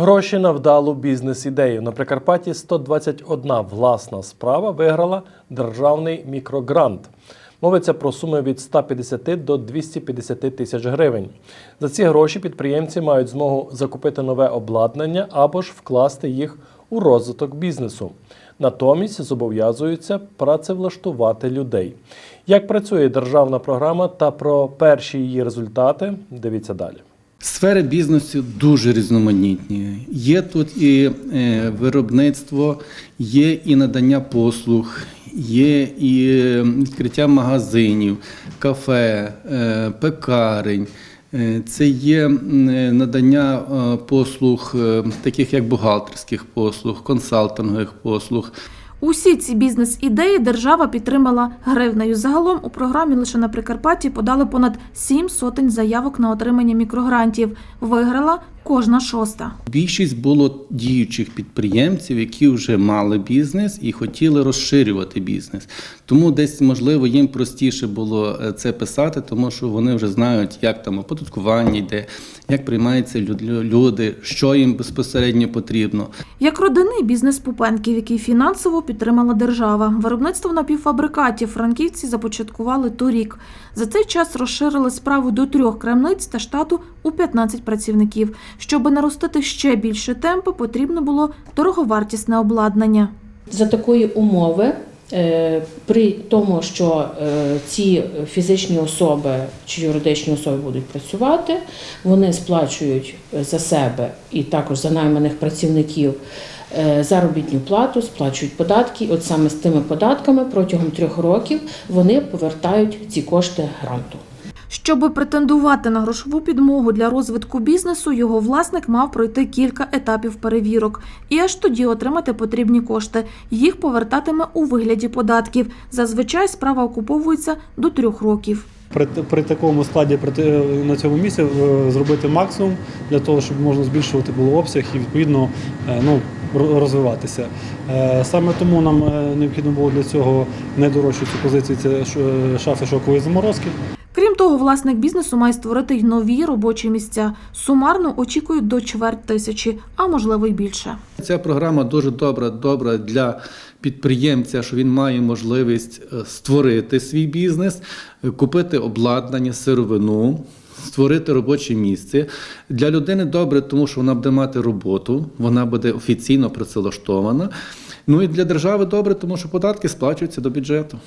Гроші на вдалу бізнес-ідею. На Прикарпатті 121 власна справа виграла державний мікрогрант. Мовиться про суми від 150 до 250 тисяч гривень. За ці гроші підприємці мають змогу закупити нове обладнання або ж вкласти їх у розвиток бізнесу. Натомість зобов'язуються працевлаштувати людей. Як працює державна програма та про перші її результати, дивіться далі. Сфери бізнесу дуже різноманітні. Є тут і е, виробництво, є і надання послуг, є і е, відкриття магазинів, кафе, е, пекарень. Це є надання послуг, таких як бухгалтерських послуг, консалтингових послуг. Усі ці бізнес-ідеї держава підтримала гривнею. Загалом у програмі лише на Прикарпатті подали понад сім сотень заявок на отримання мікрогрантів. Виграла кожна шоста. Більшість було діючих підприємців, які вже мали бізнес і хотіли розширювати бізнес. Тому десь можливо їм простіше було е, це писати, тому що вони вже знають, як там оподаткування йде, як приймаються лю- люди, що їм безпосередньо потрібно. Як родинний бізнес Пупенків, який фінансово підтримала держава. Виробництво напівфабрикатів франківці започаткували торік. За цей час розширили справу до трьох крамниць та штату у 15 працівників. Щоб наростити ще більше темпу, потрібно було дороговартісне обладнання. За такої умови, е, при тому, що е, ці фізичні особи чи юридичні особи будуть працювати, вони сплачують за себе і також за найманих працівників е, заробітну плату, сплачують податки. От саме з тими податками протягом трьох років вони повертають ці кошти гранту. Щоб претендувати на грошову підмогу для розвитку бізнесу, його власник мав пройти кілька етапів перевірок і аж тоді отримати потрібні кошти. Їх повертатиме у вигляді податків. Зазвичай справа окуповується до трьох років. При, при такому складі при, на цьому місці е, зробити максимум для того, щоб можна збільшувати було обсяг і відповідно е, ну, розвиватися. Е, Саме тому нам е, необхідно було для цього найдорожчу цю позицію це е, шафи шокової заморозки. Того, власник бізнесу має створити й нові робочі місця. Сумарно очікують до чверть тисячі, а можливо й більше. Ця програма дуже добра, добра для підприємця, що він має можливість е, створити свій бізнес, е, купити обладнання, сировину. Створити робоче місце для людини добре, тому що вона буде мати роботу, вона буде офіційно працевлаштована. Ну і для держави добре, тому що податки сплачуються до бюджету.